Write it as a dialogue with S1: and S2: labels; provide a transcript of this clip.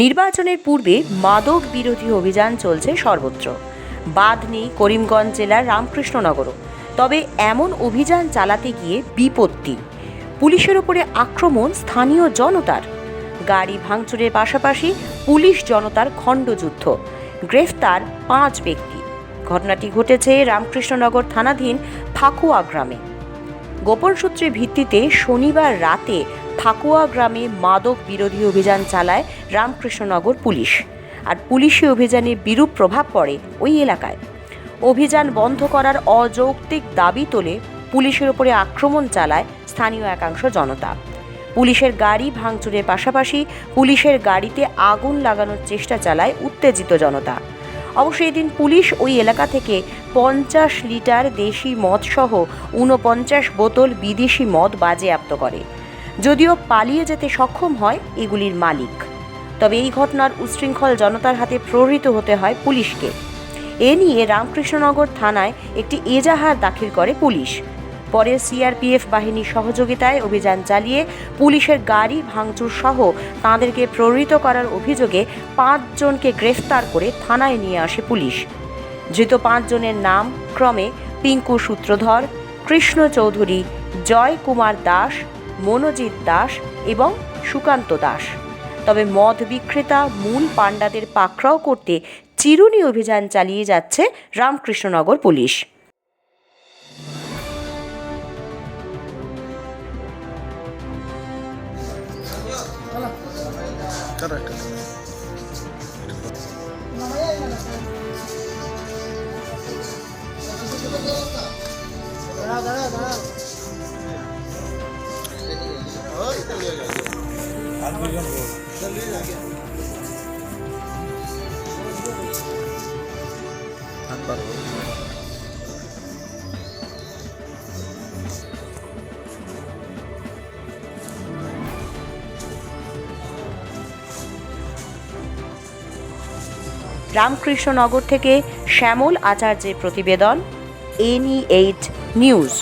S1: নির্বাচনের পূর্বে মাদক বিরোধী অভিযান চলছে সর্বত্র। বাদ নেই করিমগঞ্জ জেলার রামকৃষ্ণনগরও। তবে এমন অভিযান চালাতে গিয়ে বিপত্তি। পুলিশের ওপরে আক্রমণ স্থানীয় জনতার। গাড়ি ভাঙচুরের পাশাপাশি পুলিশ জনতার খণ্ডযুদ্ধ। গ্রেফতার পাঁচ ব্যক্তি। ঘটনাটি ঘটেছে রামকৃষ্ণনগর থানাধীন ফাকুয়া গ্রামে। গোপন সূত্রের ভিত্তিতে শনিবার রাতে ফাকুয়া গ্রামে মাদক বিরোধী অভিযান চালায় রামকৃষ্ণনগর পুলিশ। আর পুলিশি অভিযানে বিরূপ প্রভাব পড়ে ওই এলাকায়। অভিযান বন্ধ করার অযৌক্তিক দাবি তোলে পুলিশের ওপরে আক্রমণ চালায় স্থানীয় একাংশ জনতা। পুলিশের গাড়ি ভাঙচুরের পাশাপাশি পুলিশের গাড়িতে আগুন লাগানোর চেষ্টা চালায় উত্তেজিত জনতা। অবশ্য এদিন পুলিশ ওই এলাকা থেকে পঞ্চাশ লিটার দেশি মদসহ ঊনপঞ্চাশ বোতল বিদেশি মদ বাজেয়াপ্ত করে। যদিও পালিয়ে যেতে সক্ষম হয় এগুলির মালিক। তবে এই ঘটনার উচ্ছৃঙ্খল জনতার হাতে প্রহৃত হতে হয় পুলিশকে। এ নিয়ে রামকৃষ্ণনগর থানায় একটি এজাহার দাখিল করে পুলিশ। পরে সিআরপিএফ বাহিনীর সহযোগিতায় অভিযান চালিয়ে পুলিশের গাড়ি, ভাঙচুর সহ তাঁদেরকে প্রহৃত করার অভিযোগে পাঁচজনকে গ্রেফতার করে থানায় নিয়ে আসে পুলিশ। ধৃত পাঁচজনের নাম ক্রমে পিঙ্কু সূত্রধর, কৃষ্ণ চৌধুরী, জয় কুমার দাস মনোজিৎ দাস এবং সুকান্ত দাস। তবে মদ বিক্রেতা মূল পাণ্ডাদের পাকড়াও করতে চিরুনি অভিযান চালিয়ে যাচ্ছে রামকৃষ্ণনগর পুলিশ।
S2: কারও একটা হাত
S1: রামকৃষ্ণনগর থেকে শ্যামল আচার্যের প্রতিবেদন এনই এইট নিউজ